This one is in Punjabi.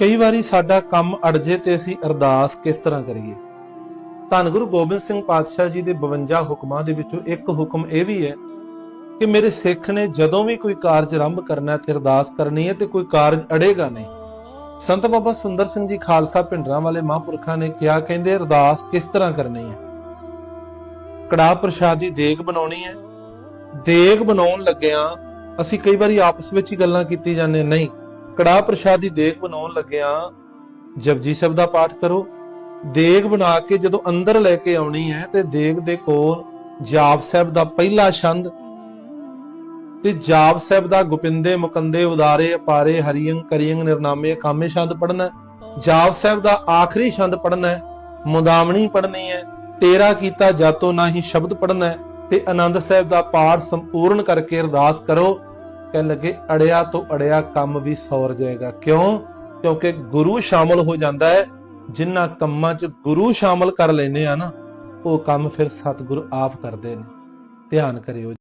ਕਈ ਵਾਰੀ ਸਾਡਾ ਕੰਮ ਅੜਜੇ ਤੇ ਅਸੀਂ ਅਰਦਾਸ ਕਿਸ ਤਰ੍ਹਾਂ ਕਰੀਏ? ਧੰਨ ਗੁਰੂ ਗੋਬਿੰਦ ਸਿੰਘ ਪਾਤਸ਼ਾਹ ਜੀ ਦੇ 52 ਹੁਕਮਾਂ ਦੇ ਵਿੱਚੋਂ ਇੱਕ ਹੁਕਮ ਇਹ ਵੀ ਹੈ ਕਿ ਮੇਰੇ ਸਿੱਖ ਨੇ ਜਦੋਂ ਵੀ ਕੋਈ ਕਾਰਜ ਆਰੰਭ ਕਰਨਾ ਹੈ ਤੇ ਅਰਦਾਸ ਕਰਨੀ ਹੈ ਤੇ ਕੋਈ ਕਾਰਜ ਅੜੇਗਾ ਨਹੀਂ। ਸੰਤ ਬਾਬਾ ਸੁੰਦਰ ਸਿੰਘ ਜੀ ਖਾਲਸਾ ਪਿੰਡਰਾਂ ਵਾਲੇ ਮਹਾਂਪੁਰਖਾਂ ਨੇ ਕਿਹਾ, ਕਹਿੰਦੇ ਅਰਦਾਸ ਕਿਸ ਤਰ੍ਹਾਂ ਕਰਨੀ ਹੈ? ਕੜਾਹ ਪ੍ਰਸ਼ਾਦੀ ਦੇਗ ਬਣਾਉਣੀ ਹੈ। ਦੇਗ ਬਣਾਉਣ ਲੱਗਿਆਂ ਅਸੀਂ ਕਈ ਵਾਰੀ ਆਪਸ ਵਿੱਚ ਹੀ ਗੱਲਾਂ ਕੀਤੀ ਜਾਂਦੇ ਨਹੀਂ ਕੜਾਹ ਪ੍ਰਸ਼ਾਦੀ ਦੇਗ ਬਣਾਉਣ ਲੱਗਿਆਂ ਜਪਜੀ ਸਾਹਿਬ ਦਾ ਪਾਠ ਕਰੋ। ਦੇਗ ਬਣਾ ਕੇ ਜਦੋਂ ਅੰਦਰ ਲੈ ਕੇ ਆਉਣੀ ਹੈ ਤੇ ਦੇਗ ਦੇ ਕੋਲ ਜਾਪ ਸਾਹਿਬ ਦਾ ਪਹਿਲਾ ਛੰਦ ਤੇ ਜਾਪ ਸਾਹਿਬ ਦਾ ਗੁਪਿੰਦੇ ਮੁਕੰਦੇ ਉਦਾਰੇ ਅਪਾਰੇ ਹਰੀਅੰ ਕਰੀਅੰ ਨਿਰਨਾਮੇ ਕਾਮੇ ਛੰਦ ਪੜਨਾ ਜਾਪ ਸਾਹਿਬ ਦਾ ਆਖਰੀ ਛੰਦ ਪੜਨਾ ਹੈ। ਮੁਦਾਮਣੀ ਪੜਨੀ ਹੈ। ਤੇਰਾ ਕੀਤਾ ਜਾਤੋ ਨਾ ਹੀ ਸ਼ਬਦ ਪੜਨਾ ਤੇ ਆਨੰਦ ਸਾਹਿਬ ਦਾ ਪਾਠ ਸੰਪੂਰਨ ਕਰਕੇ ਅਰਦਾਸ ਕਰੋ। ਕਹਿਣ ਲੱਗੇ, ਅੜਿਆ ਤੋਂ ਅੜਿਆ ਕੰਮ ਵੀ ਸੌਰ ਜਾਏਗਾ। ਕਿਉਂ? ਕਿਉਂਕਿ ਗੁਰੂ ਸ਼ਾਮਲ ਹੋ ਜਾਂਦਾ ਹੈ ਜਿਨ੍ਹਾਂ ਕੰਮਾਂ 'ਚ ਗੁਰੂ ਸ਼ਾਮਲ ਕਰ ਲੈਨੇ ਆ ਨਾ, ਉਹ ਕੰਮ ਫਿਰ ਸਤਿਗੁਰੂ ਆਪ ਕਰਦੇ ਨੇ। ਧਿਆਨ ਕਰਿਓ।